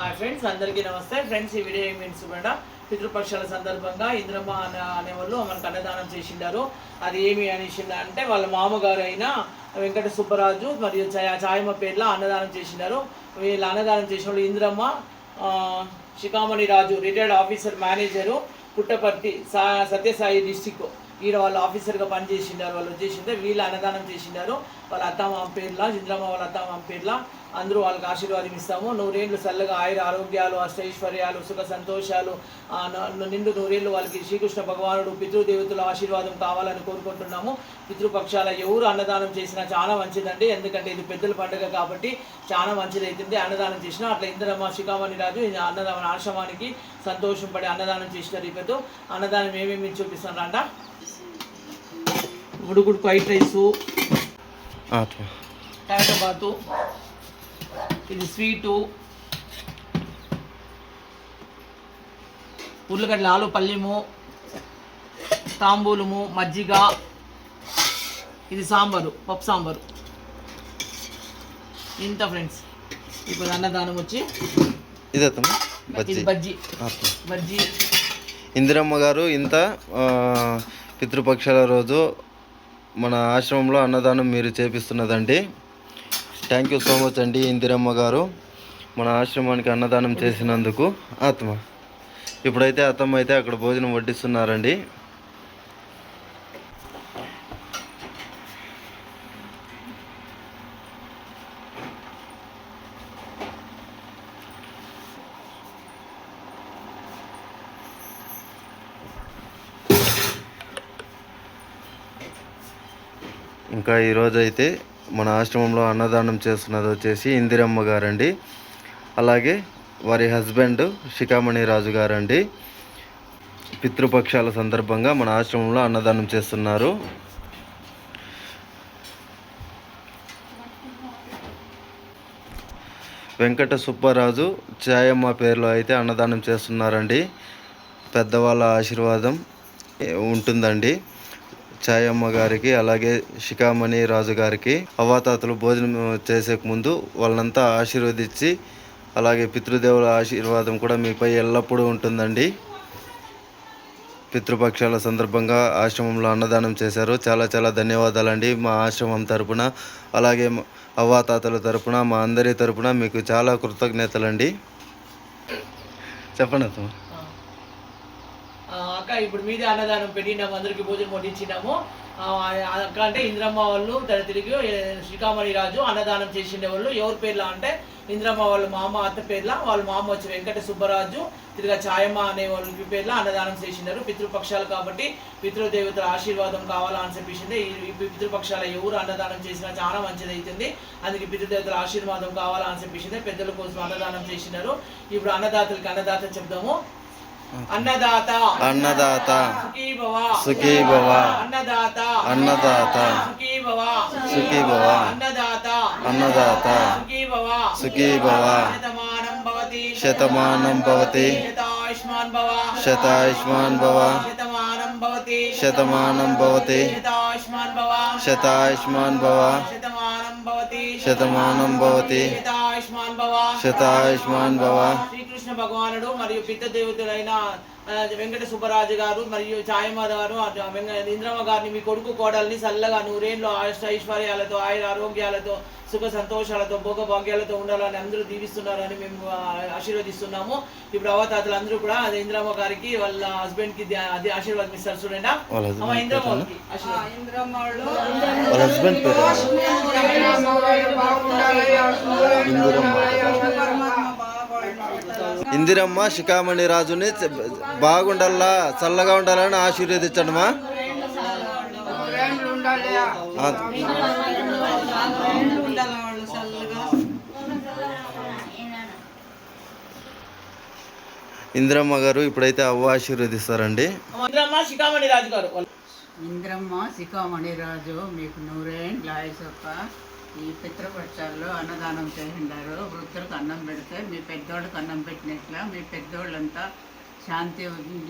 Hi friends అందరికీ నమస్తే. Friends ఈ వీడియో ఏమి చూడండి పితృపక్షాల సందర్భంగా ఇంద్రమ్మ అనే అనేవాళ్ళు మనకు అన్నదానం చేసిండారు. అది ఏమి అనేసి అంటే వాళ్ళ మామగారు అయిన వెంకట సుబ్బరాజు మరియు ఛాయ ఛాయమ్మ పేర్ల అన్నదానం చేసిండారు. వీళ్ళ అన్నదానం చేసిన వాళ్ళు Indramma Shikhamani Raju retired officer manager Puttaparthi సా సత్యసాయి డిస్టిక్ ఈడ వాళ్ళు ఆఫీసర్గా పనిచేసిండారు వాళ్ళు వచ్చేసింటే వీళ్ళు అన్నదానం చేసిండారు వాళ్ళ అత్తమ్మ పేర్లా ఇంద్రమ్మ వాళ్ళ అత్తమ్మ పేర్ల అందరూ వాళ్ళకి ఆశీర్వాదం ఇస్తాము. నూరేళ్ళు చల్లగా ఆయుర ఆరోగ్యాలు అష్టైశ్వర్యాలు సుఖ సంతోషాలు నిండు నూరేళ్ళు వాళ్ళకి శ్రీకృష్ణ భగవానుడు పితృదేవతల ఆశీర్వాదం కావాలని కోరుకుంటున్నాము. పితృపక్షాల ఎవరు అన్నదానం చేసినా చాలా మంచిదండి. ఎందుకంటే ఇది పెద్దల పండుగ కాబట్టి చాలా మంచిది అవుతుంది అన్నదానం చేసినా అట్లా ఇంద్రమ్మ శిఖామణి రాజు ఈ ఆశ్రమానికి సంతోషం పడి అన్నదానం చేసినారు ఇప్పుడు అన్నదానం ఏమేమి చూపిస్తారంట ఉడుకుడు వైట్ రైసు. Tomato bath. ఇది స్వీటు. ఉర్లగడ్డ ఆలు పల్యము తాంబూలము మజ్జిగ. ఇది సాంబారు పప్పు సాంబారు. ఇంత ఫ్రెండ్స్. ఇప్పుడు అన్నదానం వచ్చి ఇది బజ్జీ. బజ్జీ. బజ్జీ. ఇందిరమ్మ గారు ఇంత పితృపక్షాల రోజు మన ఆశ్రమంలో అన్నదానం మీరు చేపిస్తున్నదండి. థ్యాంక్ యూ సో మచ్ అండి ఇందిరమ్మ గారు. మన ఆశ్రమానికి అన్నదానం చేసినందుకు. ఆత్మ. ఇప్పుడైతే అత్తమ్మ అయితే అక్కడ భోజనం వడ్డిస్తున్నారండి. ఇంకా ఈరోజు అయితే మన ఆశ్రమంలో అన్నదానం చేస్తున్నది వచ్చేసి ఇందిరమ్మ గారండి. అలాగే వారి హస్బెండ్ శిఖామణి రాజు గారండి. పితృపక్షాల సందర్భంగా మన ఆశ్రమంలో అన్నదానం చేస్తున్నారు. వెంకట సుబ్బారాజు ఛాయమ్మ పేరులో అయితే అన్నదానం చేస్తున్నారండి. పెద్దవాళ్ళ ఆశీర్వాదం ఉంటుందండి. ఛాయమ్మ గారికి అలాగే శిఖామణి రాజు గారికి అవ్వాతాతలు భోజనం చేసే ముందు వాళ్ళంతా ఆశీర్వదించి అలాగే పితృదేవుల ఆశీర్వాదం కూడా మీపై ఎల్లప్పుడూ ఉంటుందండి. పితృపక్షాల సందర్భంగా ఆశ్రమంలో అన్నదానం చేశారు. చాలా చాలా ధన్యవాదాలండి మా ఆశ్రమం తరపున అలాగే అవ్వాతాతల తరపున మా అందరి తరపున మీకు చాలా కృతజ్ఞతలండి. చెప్పండి అతను అక్క ఇప్పుడు మీదే అన్నదానం పెట్టినాము అందరికి భోజనం వడ్డించినాము అక్క అంటే ఇంద్రమ్మ వాళ్ళు తన తిరిగి శ్రీకామణి రాజు అన్నదానం చేసిండే వాళ్ళు. ఎవరి పేర్ల అంటే ఇంద్రమ్మ వాళ్ళ మామ అత్త పేర్ల వాళ్ళ మామ వచ్చి వెంకట సుబ్బరాజు తిరిగా ఛాయమ్మ అనే వాళ్ళ పేర్ల అన్నదానం చేసినారు పితృపక్షాలు కాబట్టి పితృదేవతల ఆశీర్వాదం కావాలా అని చెప్పేసింది. ఈ ఈ పితృపక్షాల ఎవరు అన్నదానం చేసినా చాలా మంచిది అవుతుంది అందుకే పితృదేవతల ఆశీర్వాదం కావాలా అని చెప్పేసింది. పెద్దల కోసం అన్నదానం చేసినారు ఇప్పుడు అన్నదాతలకి అన్నదాత చెప్దాము. అన్నదాత అన్నదాత సుఖీ భవ సుఖీ భవ అన్నదాత అన్నదాత సుఖీ భవ సుఖీ భవ అన్నదాత అన్నదాత సుఖీ భవ సుఖీ భవ శతమానం భవతి శతమానం భవతి శతాయుష్మాన్ భవ శతాయుష్మాన్ భవ శతమానం భవతి శతమానం భవతి శతాయుష్మాన్ భవ శతాయుష్మాన్ భవ శతమానం భవతి శతమానం భవతి శతాయుష్మాన్ భవ శతాయుష్మాన్ భవ శ్రీకృష్ణ భగవానుడు మరియు పిత్త దేవతలైన ఆ, వెంకట సుబ్బరాజు గారు మరియు ఛాయమ్మ గారు ఇంద్రమ్మ గారిని మీ కొడుకు కోడల్ని చల్లగా నూరేళ్ళు ఆయుష్ ఐశ్వర్యాలతో ఆయుర ఆరోగ్యాలతో సుఖ సంతోషాలతో భోగ భాగ్యాలతో ఉండాలని అందరూ దీవిస్తున్నారని మేము ఆశీర్వదిస్తున్నాము. ఇప్పుడు అవతాతలు అందరూ కూడా అదే ఇంద్రమ్మ గారికి వాళ్ళ హస్బెండ్కి అది ఆశీర్వాదం ఇస్తారు చూడండి. ఇంద్రమ్మ ఇందిరమ్మ. శిఖామణి రాజుని బాగుండాలా చల్లగా ఉండాలని ఆశీర్వదించడమా? ఇందిరమ్మ గారు ఇప్పుడైతే అవ్వ ఆశీర్వదిస్తారండి. అమ్మ ఇంద్రమ్మ శిఖామణి రాజు గారు. ఇంద్రమ్మ శిఖామణి రాజు మీకు నూరేం లాయసొక్క ఈ పితృపక్షాల్లో అన్నదానం చేసిండారు. వృద్ధులకు అన్నం పెడితే మీ పెద్దోళ్ళకి అన్నం పెట్టినట్ల మీ పెద్దోళ్ళంతా శాంతి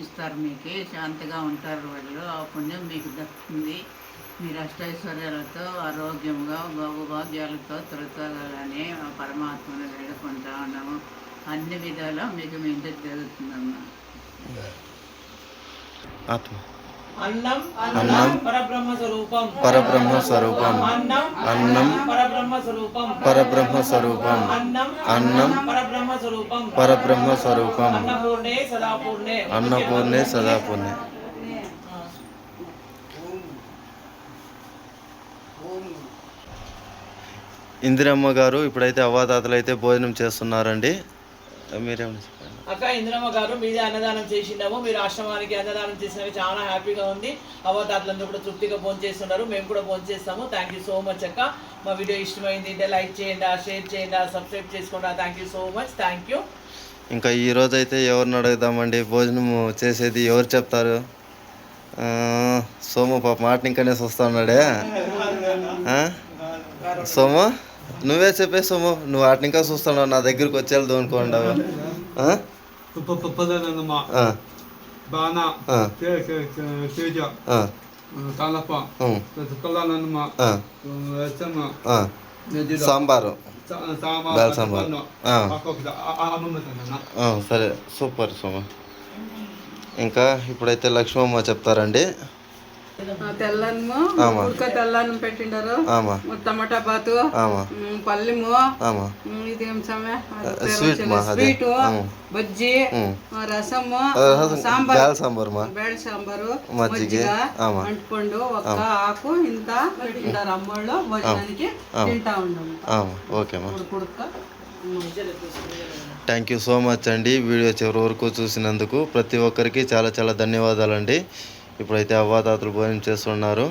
ఇస్తారు మీకు శాంతిగా ఉంటారు వాళ్ళు. ఆ పుణ్యం మీకు దక్కుతుంది మీరు అష్టైశ్వర్యాలతో ఆరోగ్యంగా భాగ్యాలతో తొలతోగాలని ఆ పరమాత్మను వేడుకుంటా ఉన్నాము. అన్ని విధాలా మీకు మెంత జరుగుతుందమ్మా ఆత్మ. అన్నం అన్నం పరబ్రహ్మ స్వరూపం పరబ్రహ్మ స్వరూపం అన్నం అన్నం పరబ్రహ్మ స్వరూపం పరబ్రహ్మ స్వరూపం అన్నం అన్నం పరబ్రహ్మ స్వరూపం పరబ్రహ్మ స్వరూపం అన్నపూర్ణే సదాపూర్ణే. అన్నపూర్ణే సదాపూర్ణే. ఇందిరమ్మ గారు ఇప్పుడైతే అవ్వాతాతలు అయితే భోజనం చేస్తున్నారండి. మీరేమన్నా అక్క ఇంద్రమ్మ గారు మీదే అన్నదానం చేసిండము. మీరు ఆశ్రమానికి అన్నదానం చేసినవి చాలా హ్యాపీగా ఉంది. అవతారులందరూ కూడా తృప్తిగా ఫోన్ చేస్తున్నారు. మేము కూడా ఫోన్ చేస్తాము. థ్యాంక్ యూ సో మచ్ అక్క. మా వీడియో ఇష్టమైంది అంటే లైక్ చేయండి షేర్ చేయండి సబ్స్క్రైబ్ చేసుకోండి. Thank you so much thank you ఇంకా ఈ రోజు అయితే ఎవరిని అడుగుదామండి? భోజనము చేసేది ఎవరు చెప్తారు? సోము పాప మాట ఇంకనేసి వస్తున్నాడే సోము నువ్వే చెప్పే సోము. నువ్వు వాటిని ఇంకా చూస్తున్నావు. నా దగ్గరికి వచ్చేది అనుకోండావు ఆ? పదనమ్మ ఆ, బాణ ఆ, తేజ సాంబారు దాల్ సాంబార్ సరే సూపర్ సోమ ఇంకా ఇప్పుడైతే లక్ష్మమ్మ చెప్తారండి తెల్లన్నము ఆమా. ఉడక తెల్లన్నం పెట్టిండారు. ఆమా. టమాటా బాతు పల్లెము ఇది సమే స్వీట్ బజ్జి రసము సాంబార్. సాంబార్ మా. బేడ సాంబారు మజ్జిగ, మజ్జిగ ఆమా. అంటుపండు ఒక్క ఆకు ఇంత పెట్టిండారు అమ్మోళ్ళు. భోజనానికి తింటా ఉండము. ఆమా. ఓకేమా ఉడక థ్యాంక్ యూ సో మచ్ అండి. వీడియో చివరి వరకు చూసినందుకు ప్రతి ఒక్కరికి చాలా చాలా ధన్యవాదాలండి. ఇప్పుడైతే అవ్వాతాతలు భోజనం చేస్తున్నారు.